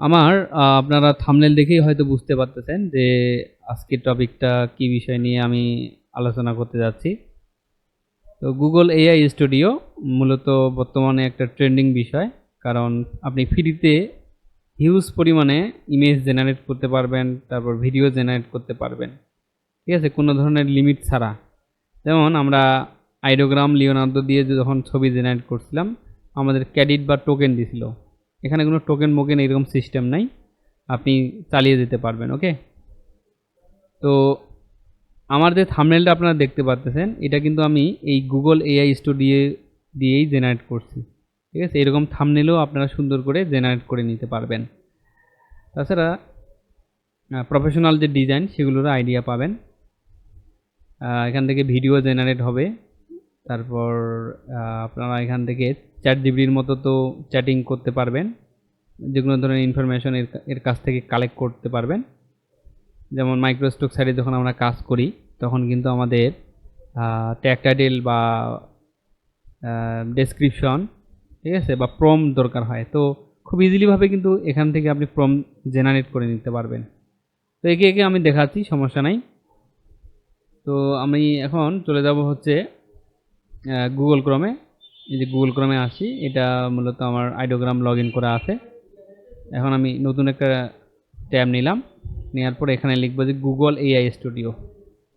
আমার আপনারা থাম্বনেল দেখেই হয়তো বুঝতে পারতেছেন যে আজকের টপিকটা কি বিষয় নিয়ে আমি আলোচনা করতে যাচ্ছি। তো গুগল এআই স্টুডিও মূলত বর্তমানে একটা ট্রেন্ডিং বিষয়। কারণ আপনি ফ্রিতে হিউজ পরিমাণে ইমেজ জেনারেট করতে পারবেন, তারপর ভিডিও জেনারেট করতে পারবেন। ঠিক আছে? কোনো ধরনের লিমিট ছাড়া। যেমন আমরা আইডোগ্রাম, লিওনার্দো দিয়ে যখন ছবি জেনারেট করছিলাম, আমাদের ক্যাডিট বা টোকেন দিছিল। এখানে কোনো টোকেন-মোকেন এরকম সিস্টেম নাই। আপনি চালিয়ে যেতে পারবেন, ওকে? তো আমার যে থামনেলটা আপনারা দেখতে পারতেছেন, এটা কিন্তু আমি এই গুগল এআই স্টুডিও দিয়েই জেনারেট করছি। ঠিক আছে? এরকম থাম্বনেলও আপনারা সুন্দর করে জেনারেট করে নিতে পারবেন। তাছাড়া প্রফেশনাল যে ডিজাইন সেগুলোরও আইডিয়া পাবেন। এখান থেকে ভিডিও জেনারেট হবে। তারপর আপনারা এখান থেকে ChatGPT-র মতো তো চ্যাটিং করতে পারবেন। যে কোনো ধরনের ইনফরমেশন এর এর কাছ থেকে কালেক্ট করতে পারবেন। যেমন মাইক্রোস্টক সাইডে যখন আমরা কাজ করি, তখন কিন্তু আমাদের ট্যাগ টাইটেল বা ডেসক্রিপশন, ঠিক আছে? বা প্রম্পট দরকার হয়। তো খুব ইজিলিভাবে কিন্তু এখান থেকে আপনি প্রম্পট জেনারেট করে নিতে পারবেন। তো একে, একে আমি দেখাচ্ছি, সমস্যা নাই। তো আমি এখন চলে যাব হচ্ছে Google Chrome-এ। এই যে Google Chrome-এ আসি। এটা মূলত আমার আইডোগ্রাম লগইন করা আছে। এখন আমি নতুন একটা ট্যাব নিলাম। নেয়ার পরে এখানে লিখব যে Google AI Studio।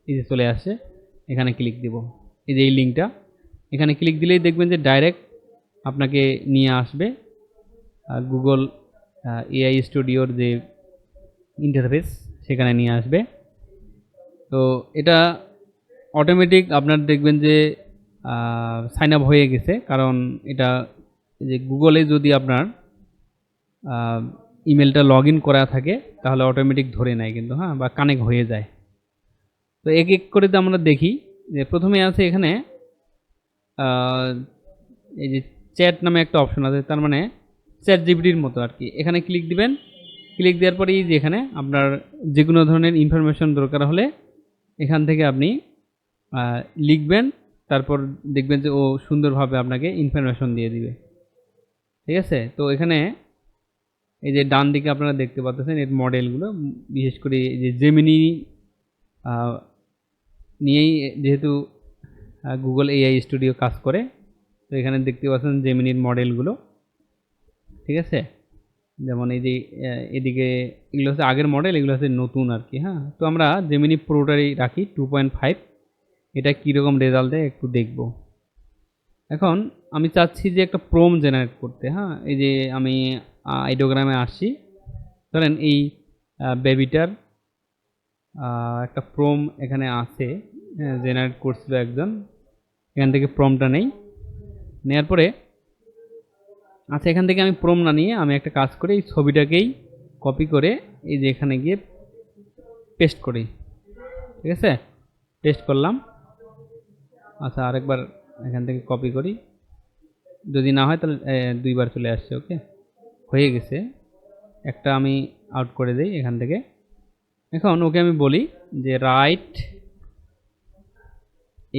এই যে চলে আসছে। এখানে ক্লিক দিব। এই যে এই লিঙ্কটা। এখানে ক্লিক দিলেই দেখবেন যে ডাইরেক্ট আপনাকে নিয়ে আসবে Google আ AI যে ইন্টারফেস সেখানে নিয়ে আসবে। তো এটা অটোমেটিক আপনার দেখবেন যে সাইন আপ হয়ে গেছে। কারণ এটা যে Google-এ যদি আপনার ইমেলটা লগ ইন করা থাকে, তাহলে অটোমেটিক ধরে নেয় কিন্তু, হ্যাঁ? বা কানেক্ট হয়ে যায়। তো এক, এক করে তো আমরা দেখি যে ১ম এ আছে এখানে এই যে চ্যাট নামে একটা অপশন আছে। তার মানে ChatGPT-র মতো আর কি এখানে ক্লিক দিবেন। ক্লিক দেওয়ার পরে এই যে এখানে আপনার যে কোনো ধরনের ইনফরমেশন দরকার হলে এখান থেকে আপনি লিখবেন। তারপর দেখবেন যে ও সুন্দরভাবে আপনাকে ইনফরমেশন দিয়ে দিবে। ঠিক আছে? তো এখানে এই যে ডান দিকে আপনারা দেখতে পাচ্ছেন এর মডেলগুলো। বিশেষ করে এই যে জেমিনি নিয়েই যেহেতু গুগল এআই স্টুডিও কাজ করে। তো এখানে দেখতে পাচ্ছেন Gemini-র মডেলগুলো। ঠিক আছে? যেমন এই যে এদিকে এগুলো হচ্ছে আগের মডেল, এগুলো হচ্ছে নতুন আর কি হ্যাঁ? তো আমরা Gemini রাখি টু পয়েন্ট 2.5 এটা কীরকম রেজাল্ট দেয় একটু দেখব। এখন আমি চাচ্ছি যে একটা প্রোম জেনারেট করতে, হ্যাঁ? এই যে আমি আইডোগ্রামে আসি ধরেন এই বেবিটার একটা প্রম্পট এখানে আছে? জেনারেট করছিল একজন। এখান থেকে প্রম্পটটা নেই। নেয়ার পরে আচ্ছা এখান থেকে আমি প্রোম না নিয়ে আমি একটা কাজ করি, এই ছবিটাকেই কপি করে এই যে এখানে গিয়ে পেস্ট করি। ঠিক আছে? পেস্ট করলাম। আচ্ছা আরেকবার এখান থেকে কপি করি। যদি না হয় তাহলে দুইবার চলে আসছে, ওকে? হয়ে গেছে। একটা আমি আউট করে দেই এখান থেকে। এখন ওকে আমি বলি যে write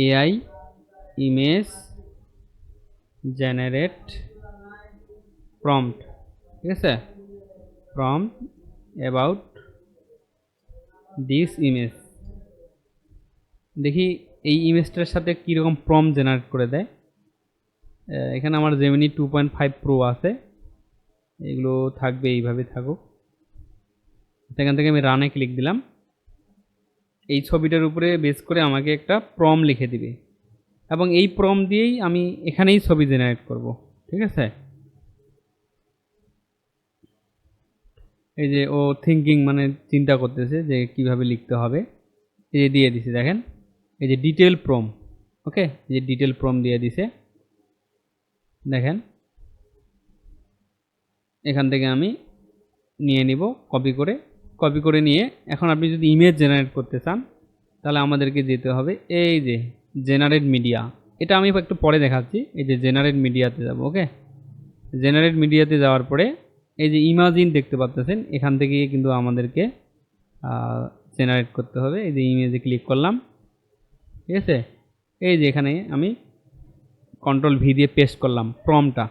AI image generate prompt. ঠিক আছে? Prompt about this image. দেখি এই ইমেজটার সাথে কীরকম প্রম্পট জেনারেট করে দেয়। এখানে আমার Gemini two point five pro আছে। এগুলো থাকবে, এইভাবে থাকুক। সেখান থেকে আমি রান-এ ক্লিক দিলাম। এই ছবিটার উপরে বেস করে আমাকে একটা প্রম্পট লিখে দিবে। এবং এই প্রম্পট দিয়েই আমি এখানেই ছবি জেনারেট করব। ঠিক আছে? এই যে ও থিঙ্কিং মানে চিন্তা করতেছে যে কীভাবে লিখতে হবে। এই দিয়ে দিছে, দেখেন। এই যে ডিটেল প্রম্পট, ওকে? এই যে ডিটেল প্রম্পট দিয়ে দিছে। দেখেন। এখান থেকে আমি নিয়ে নিব কপি করে। কপি করে নিয়ে এখন আপনি যদি ইমেজ জেনারেট করতে চান, তাহলে আমাদেরকে যেতে হবে এই যে জেনারেট মিডিয়া। এটা আমি একটু পরে দেখাচ্ছি। এই যে জেনারেট মিডিয়াতে যাব, ওকে? জেনারেট মিডিয়াতে যাওয়ার পরে এই যে ইমাজিন দেখতে পাচ্ছেন, এখান থেকে কিন্তু আমাদেরকে জেনারেট করতে হবে। এই যে ইমেজে ক্লিক করলাম। ঠিক আছে? এই যে এখানে আমি কন্ট্রোল ভি দিয়ে পেস্ট করলাম প্রম্পটটা।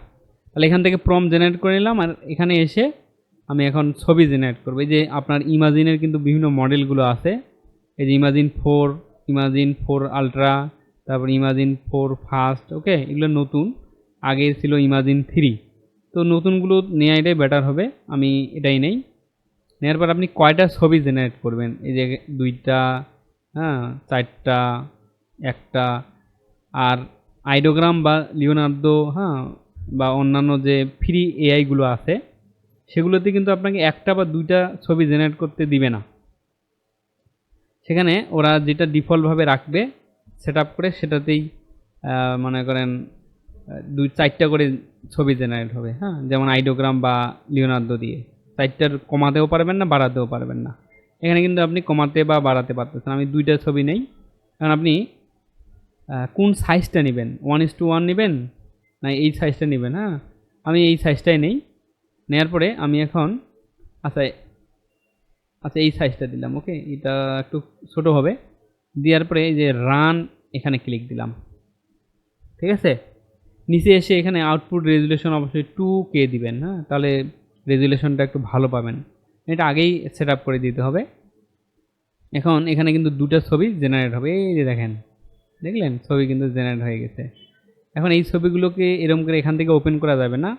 তাহলে এখান থেকে প্রম্পট জেনারেট করে নিলাম আর এখানে এসে আমি এখন ছবি জেনারেট করব। এই যে আপনার ইমাজিনের কিন্তু বিভিন্ন মডেলগুলো আছে। এই যে Imagen four Imagen four ultra তারপর ইমাজিন ফোর ফাস্ট ওকে এগুলো নতুন। আগে ছিল ইমাজিন থ্রি তো নতুনগুলো নেওয়াটাই বেটার হবে। আমি এটাই নেই। নেওয়ার পর আপনি কয়টা ছবি জেনারেট করবেন? এই যে দুইটা হ্যাঁ চারটা একটা, আর আইডোগ্রাম বা লিওনার্দো হ্যাঁ বা অন্যান্য যে ফ্রি এআইগুলো আছে, সেগুলোতে কিন্তু আপনাকে একটা বা দুইটা ছবি জেনারেট করতে দিবে না। সেখানে ওরা যেটা ডিফল্টভাবে রাখবে সেট করে সেটাতেই মনে করেন, দুই, চারটা করে ছবি জেনারেট হবে হ্যাঁ যেমন আইডোগ্রাম বা লিওনার্দো দিয়ে। চারটার কমাতেও পারবেন না, বাড়াতেও পারবেন না। এখানে কিন্তু আপনি কমাতে বা বাড়াতে পারতেছেন আমি দুইটা ছবি নেই। কারণ আপনি কোন সাইজটা নেবেন? ওয়ান ইস টু ওয়ান নেবেন? না, এই সাইজটা নেবেন হ্যাঁ? আমি এই সাইজটাই নেই। নেওয়ার পরে আমি এখন আচ্ছা আচ্ছা এই সাইজটা দিলাম ওকে এটা একটু ছোট হবে। দেওয়ার পরে যে রান এখানে ক্লিক দিলাম। ঠিক আছে? নিচে এসে এখানে আউটপুট রেজুলেশন অবশ্যই টু কে দিবেন হ্যাঁ? তাহলে রেজুলেশনটা একটু ভালো পাবেন। এটা আগেই সেট করে দিতে হবে। এখন এখানে কিন্তু দুটো ছবি জেনারেট হবে। এই যে দেখেন দেখলেন? ছবি কিন্তু জেনারেট হয়ে গেছে। এখন এই ছবিগুলোকে এরকম করে এখান থেকে ওপেন করা যাবে না।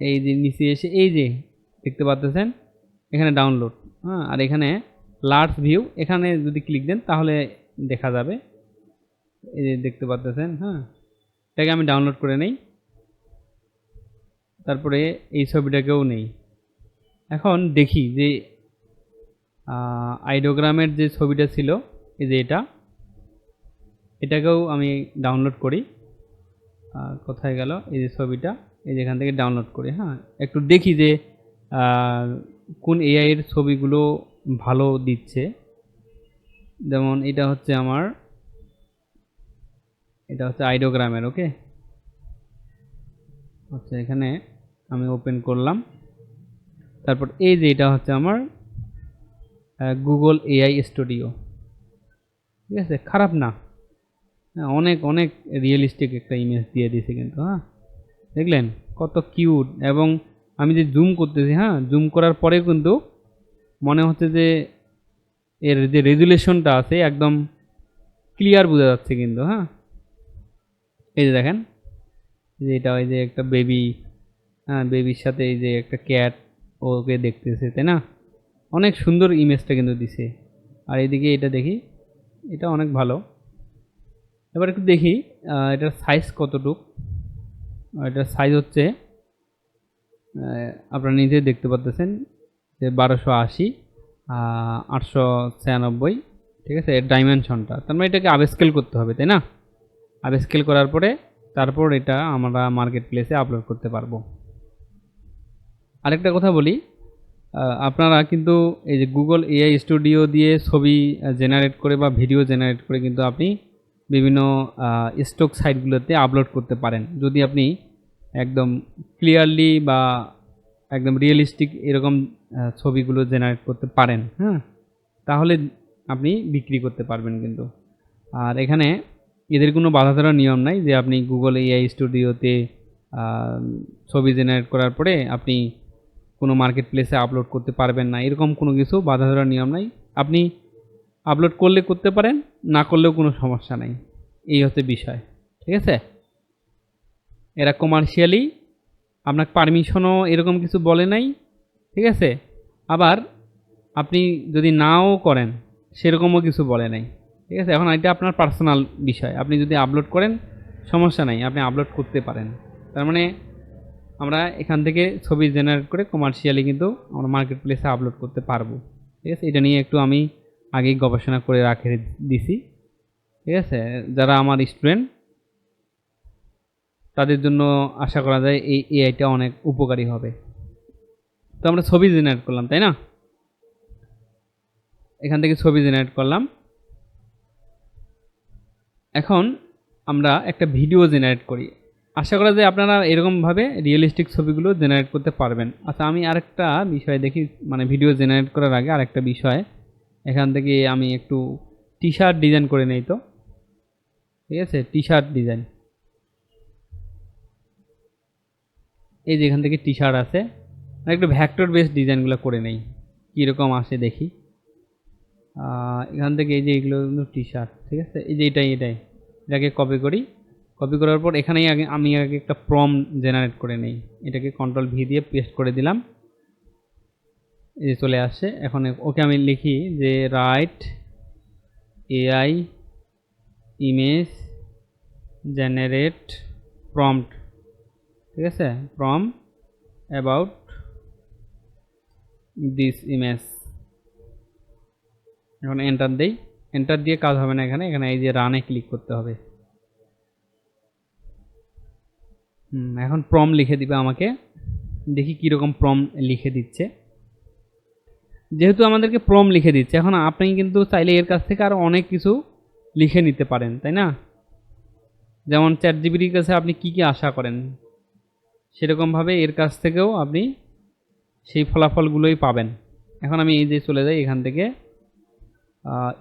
এই যে নিচে এসে, এই যে দেখতে পাচ্তেছেন এখানে ডাউনলোড হ্যাঁ? আর এখানে লার্জ ভিউ এখানে যদি ক্লিক দেন তাহলে দেখা যাবে। এই যে দেখতে পাচ্তেছেন হ্যাঁ? এটাকে আমি ডাউনলোড করে নেই। তারপরে এই ছবিটাকেও নেই। এখন দেখি যে আইডোগ্রামের যে ছবিটা ছিল, এই যে এটা এটাকেও আমি ডাউনলোড করি। কোথায় গেল? এই যে ছবিটা, এই যে এখান থেকে ডাউনলোড করি হ্যাঁ? একটু দেখি যে কোন এআই এর ছবিগুলো ভালো দিচ্ছে। যেমন এটা হচ্ছে আমার, এটা হচ্ছে আইডোগ্রামের, ওকে? আচ্ছা এখানে আমি ওপেন করলাম। তারপর এই যে এটা হচ্ছে আমার গুগল এআই স্টুডিও ঠিক আছে? খারাপ না। হ্যাঁ অনেক অনেক রিয়েলিস্টিক একটা ইমেজ দিয়ে দিয়েছে কিন্তু হ্যাঁ? দেখলেন? কত কিউট এবং আমি যে জুম করতেছি হ্যাঁ? জুম করার পরে কিন্তু মনে হচ্ছে যে এর যে রেজুলেশনটা আছে একদম ক্লিয়ার বোঝা যাচ্ছে কিন্তু হ্যাঁ? এই যে দেখেন যে এটা ওই যে একটা বেবি হ্যাঁ বেবির সাথে এই যে একটা ক্যাট ওকে দেখতেছে, তাই না? অনেক সুন্দর ইমেজটা কিন্তু দিছে। আর এইদিকে এটা দেখি, এটা অনেক ভালো। এবার একটু দেখি এটার সাইজ কতটুক? এটার সাইজ হচ্ছে আপনারা নিজে দেখতে পাচ্তেছেন যে বারোশো আশি আটশো ছিয়ানব্বই, ঠিক আছে? এর ডাইমেনশনটা তার মানে এটাকে আবেস্কেল করতে হবে, তাই না? আবেস্কেল করার পরে তারপর এটা আমরা মার্কেট প্লেসে আপলোড করতে পারব। আরেকটা কথা বলি আপনারা কিন্তু এই যে গুগল এআই স্টুডিও দিয়ে ছবি জেনারেট করে বা ভিডিও জেনারেট করে কিন্তু আপনি বিভিন্ন স্টক সাইটগুলোতে আপলোড করতে পারেন। যদি আপনি একদম ক্লিয়ারলি বা একদম রিয়েলিস্টিক এরকম ছবিগুলো জেনারেট করতে পারেন হ্যাঁ? তাহলে আপনি বিক্রি করতে পারবেন কিন্তু। আর এখানে এদের কোনো বাধা নিয়ম নাই যে আপনি গুগল এআই স্টুডিওতে ছবি জেনারেট করার পরে আপনি কোনো মার্কেট প্লেসে আপলোড করতে পারবেন না। এরকম কোনো কিছু বাধা নিয়ম নাই। আপনি আপলোড করলে করতে পারেন, না করলেও কোনো সমস্যা নাই। এই হচ্ছে বিষয়, ঠিক আছে? এরা কমার্শিয়ালি আপনার পারমিশনও এরকম কিছু বলে নাই, ঠিক আছে? আবার আপনি যদি নাও করেন, সেরকমও কিছু বলে নাই, ঠিক আছে? এখন এটা আপনার পার্সোনাল বিষয়, আপনি যদি আপলোড করেন, সমস্যা নাই, আপনি আপলোড করতে পারেন। তার মানে আমরা এখান থেকে ছবি জেনারেট করে কমার্শিয়ালি কিন্তু আমরা মার্কেট প্লেসে আপলোড করতে পারব, ঠিক আছে? এটা নিয়ে একটু আমি আগেই গবেষণা করে রাখে দিছি। ঠিক আছে? যারা আমার স্টুডেন্ট তাদের জন্য আশা করা যায় এই এআইটা অনেক উপকারী হবে। তো আমরা ছবি জেনারেট করলাম, তাই না? এখান থেকে ছবি জেনারেট করলাম। এখন আমরা একটা ভিডিও জেনারেট করি। আশা করা যায় আপনারা এরকমভাবে রিয়েলিস্টিক ছবিগুলো জেনারেট করতে পারবেন। আচ্ছা আমি আরেকটা বিষয় দেখি মানে ভিডিও জেনারেট করার আগে আরেকটা বিষয়। এখান থেকে আমি একটু টি শার্ট ডিজাইন করে নেই তো। ঠিক আছে টি শার্ট ডিজাইন এই যে এখান থেকে টি শার্ট আছে একটু ভ্যাক্টর বেস ডিজাইনগুলো করে নেই। কীরকম আসে দেখি। এখান থেকে এই যে এগুলো টি শার্ট ঠিক আছে? এই যে এটাই এটাই। এটাকে কপি করি। কপি করার পর এখানেই আগে, আমি আগে একটা প্রম জেনারেট করে নেই। এটাকে কন্ট্রোল ভি দিয়ে পেস্ট করে দিলাম। এই চলে আসছে এখন ওকে আমি লিখি যে write AI image generate prompt ঠিক আছে? প্রম অ্যাবাউট দিস ইমেজ এখন এন্টার দেই। এন্টার দিয়ে কাজ হবে না এখানে। এখানে এই যে রানে ক্লিক করতে হবে। এখন প্রম লিখে দিবে আমাকে। দেখি কীরকম প্রম লিখে দিচ্ছে। যেহেতু আমাদেরকে প্রম লিখে দিচ্ছে, এখন আপনি কিন্তু চাইলে এর কাছ থেকে আরও অনেক কিছু লিখে নিতে পারেন, তাই না? যেমন চ্যাট জিবিটির কাছে আপনি কি কি আশা করেন, সেরকমভাবে এর কাছ থেকেও আপনি সেই ফলাফলগুলোই পাবেন। এখন আমি এই যে চলে যাই এখান থেকে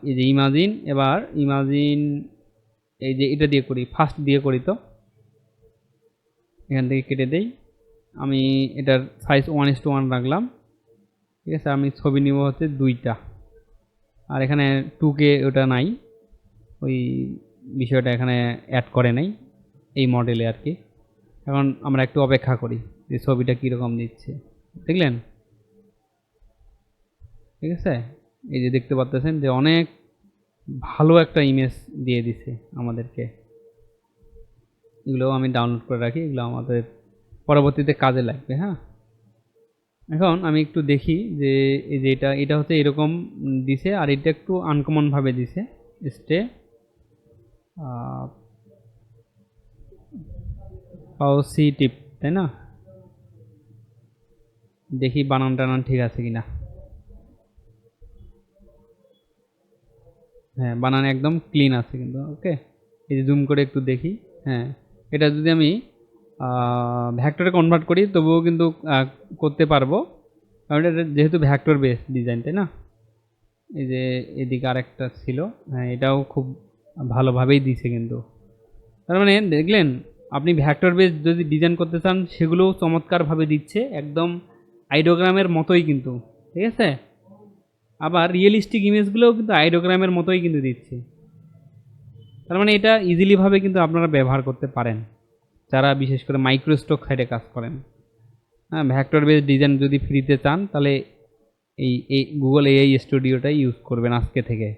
এই যে ইমাজিন এবার ইমাজিন এই যে এটা দিয়ে করি ফার্স্ট দিয়ে করি তো। এখান থেকে কেটে দেই। আমি এটার size one is to one রাখলাম। ঠিক আছে, আমি ছবি নিব হচ্ছে দুইটা। আর এখানে টু কে ওটা নাই। ওই বিষয়টা এখানে অ্যাড করে নাই, এই মডেলে আর কি এখন আমরা একটু অপেক্ষা করি যে ছবিটা কীরকম দিচ্ছে দেখলেন? ঠিক আছে? এই যে দেখতে পাচ্তেছেন যে অনেক ভালো একটা ইমেজ দিয়ে দিছে আমাদেরকে। এগুলো আমি ডাউনলোড করে রাখি, এগুলো আমাদের পরবর্তীতে কাজে লাগবে হ্যাঁ? এখন আমি একটু দেখি যে এই যে এটা এটা হচ্ছে এরকম দিছে আর এটা একটু আনকমন ভাবে দিছে। স্টে পজিটিভ তাই না? দেখি বানান টানান ঠিক আছে কিনা। হ্যাঁ বানান একদম ক্লিন আছে কিন্তু ওকে এই যে জুম করে একটু দেখি হ্যাঁ। এটা যদি আমি ভ্যাক্টরে কনভার্ট করি, তবুও কিন্তু করতে পারব। কারণ এটা যেহেতু ভ্যাক্টর বেস ডিজাইন তাই না? এই যে এদিকে আরেকটা ছিল হ্যাঁ এটাও খুব ভালোভাবেই দিছে কিন্তু। তার মানে দেখলেন, আপনি ভ্যাক্টর বেস যদি ডিজাইন করতে চান, সেগুলোও চমৎকারভাবে দিচ্ছে, একদম আইডোগ্রামের মতোই কিন্তু, ঠিক আছে? আবার রিয়েলিস্টিক ইমেজগুলোও কিন্তু আইডোগ্রামের মতোই কিন্তু দিচ্ছে। তার মানে এটা ইজিলিভাবে কিন্তু আপনারা ব্যবহার করতে পারেন। যারা বিশেষ করে মাইক্রোস্টক সাইডে কাজ করেন। হ্যাঁ ভ্যাক্টর বেস ডিজাইন যদি ফ্রিতে চান, তাহলে এই এই গুগল এআই স্টুডিওটাই ইউজ করবেন আজকে থেকে।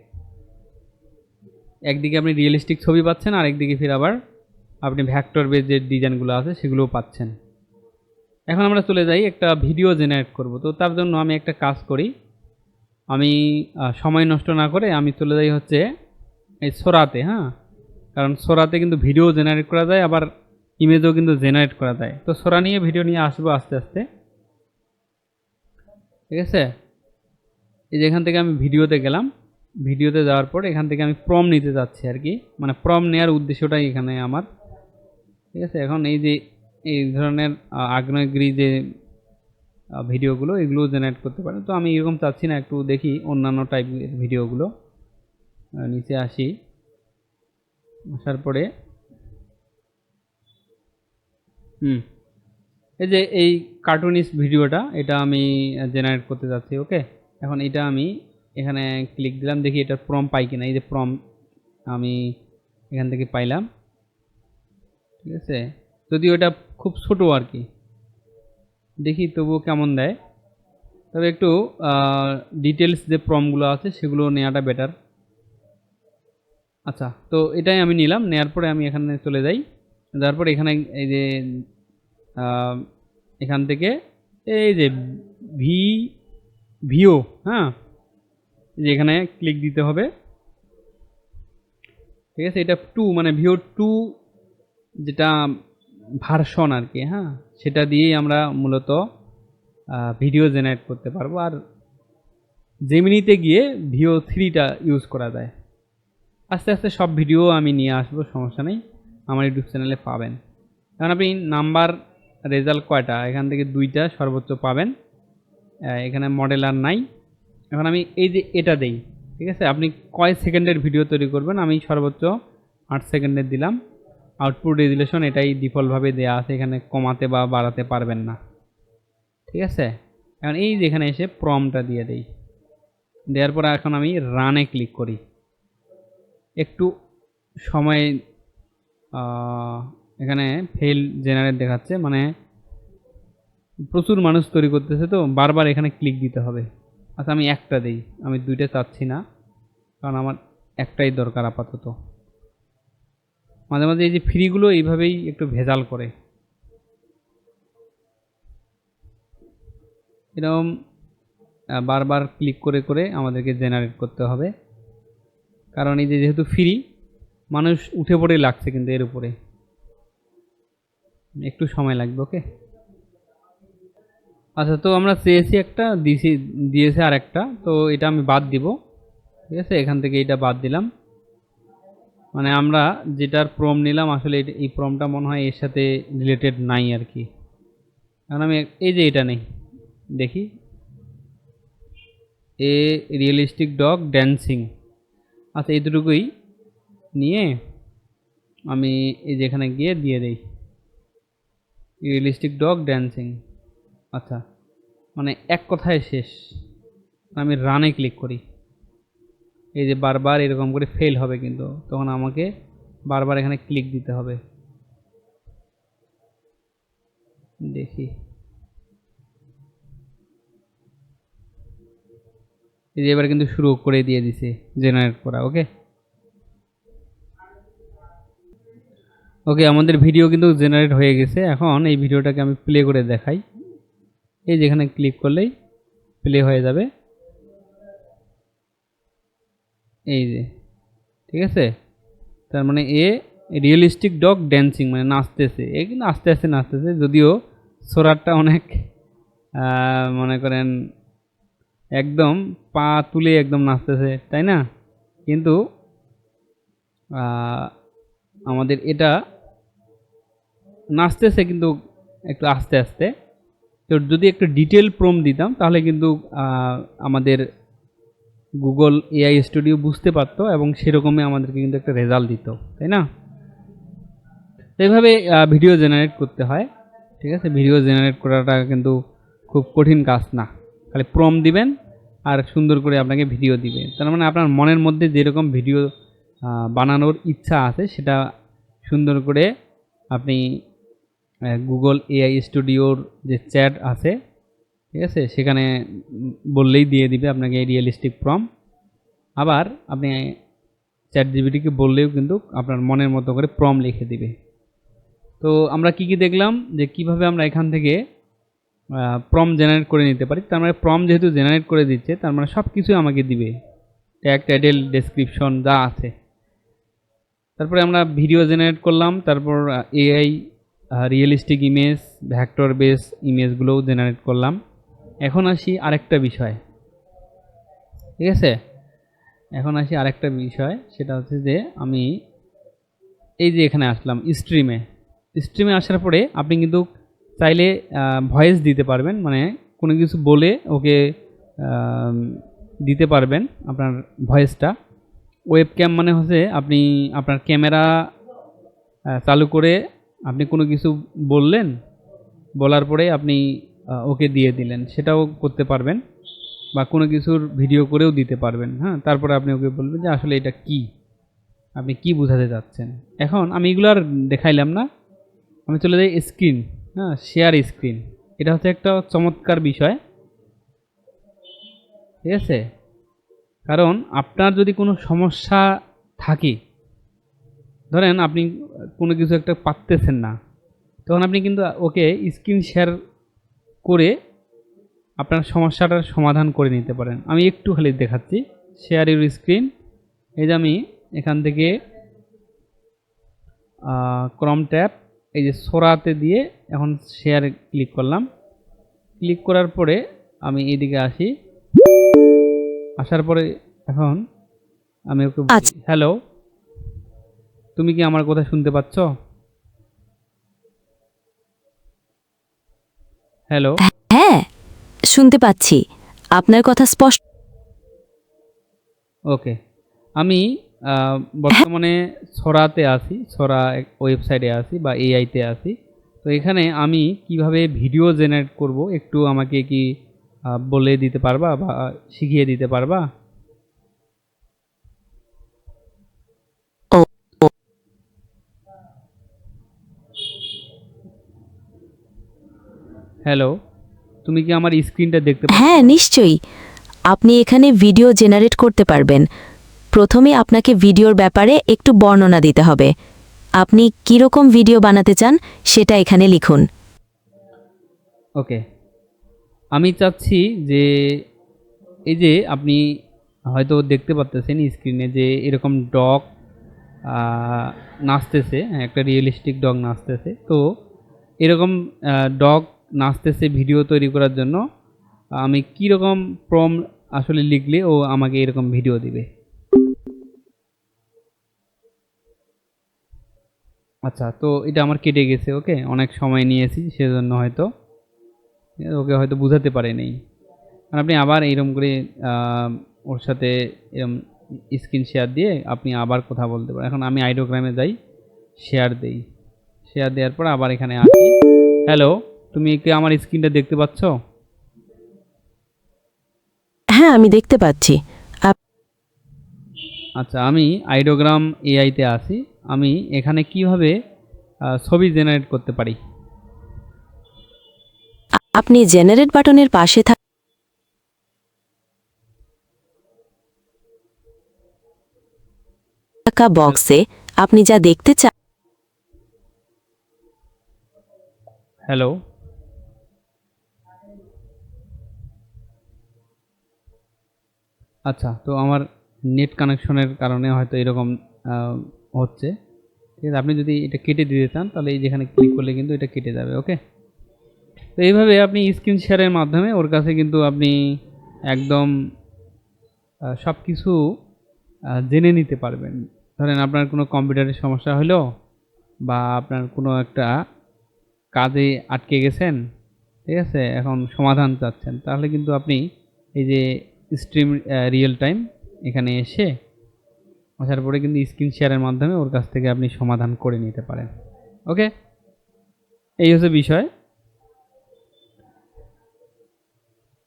একদিকে আপনি রিয়েলিস্টিক ছবি পাচ্ছেন, আর একদিকে ফির আবার আপনি ভ্যাক্টর বেস যে ডিজাইনগুলো আছে, সেগুলোও পাচ্ছেন। এখন আমরা চলে যাই, একটা ভিডিও জেনারেট করব। তো তার জন্য আমি একটা কাজ করি। আমি সময় নষ্ট না করে আমি চলে যাই হচ্ছে এই সোরাতে হ্যাঁ? কারণ সোরাতে কিন্তু ভিডিও জেনারেট করা যায়, আবার ইমেজও কিন্তু জেনারেট করা যায়। তো সোরা নিয়ে ভিডিও নিয়ে আসব আস্তে আস্তে। ঠিক আছে? এই যে এখান থেকে আমি ভিডিওতে গেলাম। ভিডিওতে যাওয়ার পর এখান থেকে আমি প্রম নিতে যাচ্ছি আর কি। মানে প্রম নেওয়ার উদ্দেশ্যটাই এখানে আমার। ঠিক আছে? এখন এই যে এই ধরনের আগ্নেয়গিরি যে ভিডিওগুলো এগুলো জেনারেট করতে পারেন। তো আমি এরকম চাচ্ছি না, একটু দেখি অন্যান্য টাইপের ভিডিওগুলো নিচে আসি। আসার পরে হুম। এই যে এই কার্টুনিস্ট ভিডিওটা, এটা আমি জেনারেট করতে যাচ্ছি ওকে এখন এটা আমি এখানে ক্লিক দিলাম, দেখি এটা প্রম পাই কিনা। এই যে প্রম আমি এখান থেকে পাইলাম। ঠিক আছে? যদিও এটা খুব ছোট আর কি। দেখি তবুও কেমন দেয়। তবে একটু ডিটেলস যে প্রমগুলো আছে, সেগুলো নেওয়াটা বেটার আচ্ছা তো এটাই আমি নিলাম, নেওয়ার পরে আমি এখানে চলে যাই। যাওয়ার পরে এখানে এই যে এখান থেকে এই যে ভি ভিও হ্যাঁ? যে এখানে ক্লিক দিতে হবে। ঠিক আছে? এটা টু মানে ভিও টু যেটা ভার্সন আর কি হ্যাঁ? সেটা দিয়েই আমরা মূলত ভিডিও জেনারেট করতে পারব। আর জেমিনিতে গিয়ে ভিও থ্রিটা ইউজ করা যায়। আস্তে আস্তে সব ভিডিও আমি নিয়ে আসব, সমস্যা নেই। আমার ইউটিউব চ্যানেলে পাবেন। এখন আপনি নাম্বার রেজাল্ট কয়টা? এখান থেকে দুইটা সর্বোচ্চ পাবেন। এখানে মডেল আর নাই। এখন আমি এই যে এটা দেই, ঠিক আছে? আপনি কয় সেকেন্ডের ভিডিও তৈরি করবেন? আমি সর্বোচ্চ আট সেকেন্ডের দিলাম। আউটপুট রেজুলেশন এটাই ডিফল্টভাবে দেওয়া আছে। এখানে কমাতে বা বাড়াতে পারবেন না। ঠিক আছে? এখন এই যেখানে এসে প্রমটা দিয়ে দেই। দেওয়ার পর এখন আমি রানে ক্লিক করি। একটু সময় এখানে ফেল জেনারেট দেখাচ্ছে মানে প্রচুর মানুষ তৈরি করতেছে তো, বারবার এখানে ক্লিক দিতে হবে। আচ্ছা আমি একটা দেই, আমি দুইটা চাচ্ছি না, কারণ আমার একটাই দরকার আপাতত। মাঝে মাঝে এই যে ফ্রিগুলো এইভাবেই একটু ভেজাল করে। এরকম বারবার ক্লিক করে করে আমাদেরকে জেনারেট করতে হবে। কারণ এই যে যেহেতু ফ্রি মানুষ উঠে পড়ে লাগছে কিন্তু এর উপরে। একটু সময় লাগবে ওকে আচ্ছা তো আমরা চেয়েছি একটা দিয়েছি দিয়েছে আর একটা তো এটা আমি বাদ দিব, ঠিক আছে? এখান থেকে এটা বাদ দিলাম। মানে আমরা যেটার প্রম নিলাম, আসলে এই প্রমটা মনে হয় এর সাথে রিলেটেড নাই আর কি। কারণ আমি এই যে এটা নেই, দেখি। এ রিয়েলিস্টিক ডগ ড্যান্সিং আচ্ছা এই দুটুকুই নিয়ে আমি এই যেখানে গিয়ে দিয়ে দেই। রিয়েলিস্টিক ডগ ড্যান্সিং আচ্ছা মানে এক কথায় শেষ। আমি রানে ক্লিক করি। এই যে বারবার এরকম করে ফেল হবে কিন্তু, তখন আমাকে বারবার এখানে ক্লিক দিতে হবে। দেখি। এই যে এবার কিন্তু শুরু করে দিয়ে দিছে জেনারেট করা ওকে ওকে আমাদের ভিডিও কিন্তু জেনারেট হয়ে গেছে। এখন এই ভিডিওটাকে আমি প্লে করে দেখাই। এই যেখানে ক্লিক করলেই প্লে হয়ে যাবে। এই যে, ঠিক আছে? তার মানে এ রিয়েলিস্টিক ডগ ড্যান্সিং মানে নাচতেছে। এ কিন্তু আস্তে আস্তে নাচতেছে, যদিও সোরারটা অনেক মনে করেন, একদম পা তুলে একদম নাচতেছে, তাই না? কিন্তু আমাদের এটা নাচতেছে কিন্তু একটু আস্তে আস্তে। তো যদি একটু ডিটেল প্রম দিতাম, তাহলে কিন্তু আমাদের গুগল এআই স্টুডিও বুঝতে পারতো এবং সেরকমই আমাদেরকে কিন্তু একটা রেজাল্ট দিত, তাই না? তো এইভাবে ভিডিও জেনারেট করতে হয়, ঠিক আছে? ভিডিও জেনারেট করাটা কিন্তু খুব কঠিন কাজ না। খালি প্রম দিবেন আর সুন্দর করে আপনাকে ভিডিও দিবে তার মানে আপনার মনের মধ্যে যেরকম ভিডিও বানানোর ইচ্ছা আছে, সেটা সুন্দর করে আপনি গুগল এআই স্টুডিওর যে চ্যাট আছে, ঠিক আছে? সেখানে বললেই দিয়ে দিবে আপনাকে রিয়েলিস্টিক প্রম আবার আপনি চ্যাট জিবিটিকে বললেও কিন্তু আপনার মনের মতো করে প্রম লিখে দিবে। তো আমরা কি কি দেখলাম? যে কীভাবে আমরা এখান থেকে প্রম জেনারেট করে নিতে পারি। তার মানে প্রম যেহেতু জেনারেট করে দিচ্ছে, তার মানে সব কিছুই আমাকে দিবে। ট্যাগ টাইটেল ডেসক্রিপশন যা আছে। তারপরে আমরা ভিডিও জেনারেট করলাম। তারপর AI realistic image vector base ইমেজগুলোও generate করলাম। এখন আসি আরেকটা বিষয়। ঠিক আছে? এখন আসি আরেকটা বিষয়, সেটা হচ্ছে যে আমি এই যে এখানে আসলাম স্ট্রিমে স্ট্রিমে আসার পরে আপনি কিন্তু চাইলে ভয়েস দিতে পারবেন মানে কোনো কিছু বলে ওকে দিতে পারবেন আপনার ভয়েসটা ওয়েব ক্যাম মানে হচ্ছে আপনি আপনার ক্যামেরা চালু করে আপনি কোনো কিছু বললেন, বলার পরে আপনি ওকে দিয়ে দিলেন, সেটাও করতে পারবেন বা কোনো কিছুর ভিডিও করেও দিতে পারবেন হ্যাঁ? তারপরে আপনি ওকে বলবেন যে আসলে এটা কি? আপনি কি বোঝাতে চাচ্ছেন? এখন আমি এগুলো আর দেখাইলাম না। আমি চলে যাই স্ক্রিন হ্যাঁ? শেয়ার স্ক্রিন এটা হচ্ছে একটা চমৎকার বিষয়। ঠিক আছে? কারণ আপনার যদি কোনো সমস্যা থাকে ধরেন আপনি কোনো কিছু একটা পারতেছেন না তখন আপনি কিন্তু ওকে স্ক্রিন শেয়ার করে আপনার সমস্যাটার সমাধান করে নিতে পারেন। আমি একটু খালি দেখাচ্ছি শেয়ার ইউর স্ক্রিন এই যে আমি এখান থেকে ক্রম ট্যাপ এই যে সোরাতে দিয়ে এখন শেয়ার ক্লিক করলাম। ক্লিক করার পরে আমি এদিকে আসি। আসার পরে এখন আমি ওকে হ্যালো তুমি কি আমার কথা শুনতে পাচ্ছ? হ্যালো? হ্যাঁ শুনতে পাচ্ছি। আপনার কথা স্পষ্ট ওকে। আমি বর্তমানে ছড়াতে আছি ছড়া ওয়েবসাইটে আছি বা এআইতে তো তো এখানে আমি কীভাবে ভিডিও জেনারেট করব একটু আমাকে কি বলে দিতে পারবা বা শিখিয়ে দিতে পারবা ও ও, হ্যালো তুমি কি আমার স্ক্রিনটা দেখতে হ্যাঁ নিশ্চয়ই। আপনি এখানে ভিডিও জেনারেট করতে পারবেন। প্রথমে আপনাকে ভিডিওর ব্যাপারে একটু বর্ণনা দিতে হবে। আপনি কীরকম ভিডিও বানাতে চান সেটা এখানে লিখুন। ওকে। আমি চাচ্ছি যে এই যে আপনি হয়তো দেখতে পাচ্তেছেন স্ক্রিনে যে এরকম ডগ নাচতেছে একটা রিয়েলিস্টিক ডগ নাচতেছে। তো এরকম ডগ নাচতেছে ভিডিও তৈরি করার জন্য, আমি কীরকম প্রম আসলে লিখলে ও আমাকে এরকম ভিডিও দিবে? আচ্ছা তো এটা আমার কেটে গেছে, ওকে? অনেক সময় নিয়েছি, সেজন্য হয়তো, ওকে হয়তো বুঝাতে পারে নেই আর আপনি আবার এইরকম করে ওর সাথে এরকম স্ক্রিন শেয়ার দিয়ে আপনি আবার কথা বলতে পারেন। এখন আমি আইডোগ্রামে যাই, শেয়ার দেই। শেয়ার দেওয়ার পর আবার এখানে আসি। হ্যালো? তুমি কি আমার স্ক্রিনটা দেখতে পাচ্ছ? হ্যাঁ আমি দেখতে পাচ্ছি। আচ্ছা আমি আইডোগ্রাম এআইতে আসি আমি এখানে কীভাবে ছবি জেনারেট করতে পারি? আপনি জেনারেট বাটনের পাশে থাকা বক্সে আপনি যা দেখতে চান হ্যালো আচ্ছা তো আমার নেট কানেকশনের কারণে হয়তো এরকম হচ্ছে। ঠিক আছে, আপনি যদি এটা কেটে দিতে চান, তাহলে এই যেখানে ক্লিক করলে কিন্তু এটা কেটে যাবে ওকে তো এইভাবে আপনি স্ক্রিন শেয়ারের মাধ্যমে ওর কাছে কিন্তু আপনি একদম সব কিছু জেনে নিতে পারবেন। ধরেন আপনার কোনো কম্পিউটারের সমস্যা হলো বা আপনার কোনো একটা কাজে আটকে গেছেন, ঠিক আছে, এখন সমাধান চাচ্ছেন, তাহলে কিন্তু আপনি এই যে স্ট্রিম রিয়েল টাইম এখানে এসে আসার পরে কিন্তু স্ক্রিন শেয়ারের মাধ্যমে ওর কাছ থেকে আপনি সমাধান করে নিতে পারেন। ওকে? এই হচ্ছে বিষয়।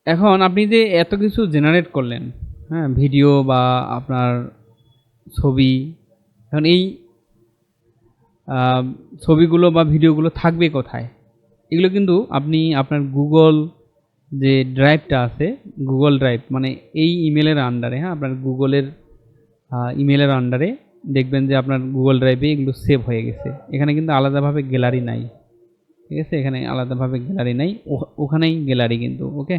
এখন আপনি যে এত কিছু জেনারেট করলেন হ্যাঁ ভিডিও বা আপনার ছবি, এখন এই ছবিগুলো বা ভিডিওগুলো থাকবে কোথায়? এগুলো কিন্তু আপনি আপনার গুগল যে ড্রাইভটা আছে গুগল ড্রাইভ মানে এই ইমেলের আন্ডারে হ্যাঁ আপনার গুগলের ইমেলের আন্ডারে দেখবেন যে আপনার গুগল ড্রাইভে এগুলো সেভ হয়ে গেছে। এখানে কিন্তু আলাদাভাবে গ্যালারি নাই। ঠিক আছে? এখানে আলাদাভাবে গ্যালারি নাই। ওখানেই গ্যালারি কিন্তু ওকে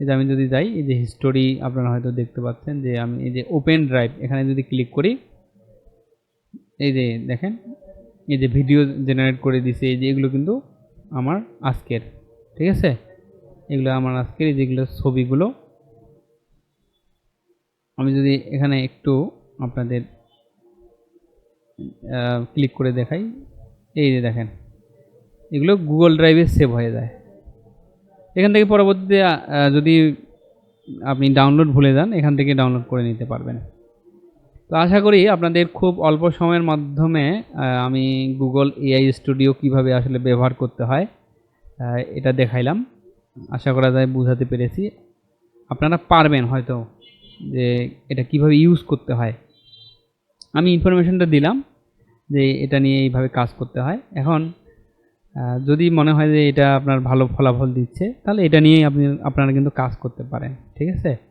এই যে আমি যদি যাই, এই যে হিস্টোরি আপনারা হয়তো দেখতে পাচ্ছেন যে আমি এই যে ওপেন ড্রাইভ এখানে যদি ক্লিক করি, এই যে দেখেন, এই যে ভিডিও জেনারেট করে দিছে, এই যে এগুলো কিন্তু আমার আজকের। ঠিক আছে? এগুলো আমার আজকের যেগুলো ছবিগুলো, আমি যদি এখানে একটু আপনাদের ক্লিক করে দেখাই। এই যে দেখেন, এগুলো গুগল ড্রাইভে সেভ হয়ে যায়। এখান থেকে পরবর্তীতে যদি আপনি ডাউনলোড ভুলে যান, এখান থেকে ডাউনলোড করে নিতে পারবেন। তো আশা করি আপনাদের খুব অল্প সময়ের মাধ্যমে আমি গুগল এআই স্টুডিও কীভাবে আসলে ব্যবহার করতে হয় এটা দেখাইলাম। আশা করা যায় বোঝাতে পেরেছি। আপনারা পারবেন হয়তো যে এটা কীভাবে ইউজ করতে হয়। আমি ইনফরমেশনটা দিলাম যে এটা নিয়ে এইভাবে কাজ করতে হয়। এখন যদি মনে হয় যে এটা আপনার ভালো ফলাফল দিচ্ছে, তাহলে এটা নিয়েই আপনি, আপনারা কিন্তু কাজ করতে পারেন। ঠিক আছে?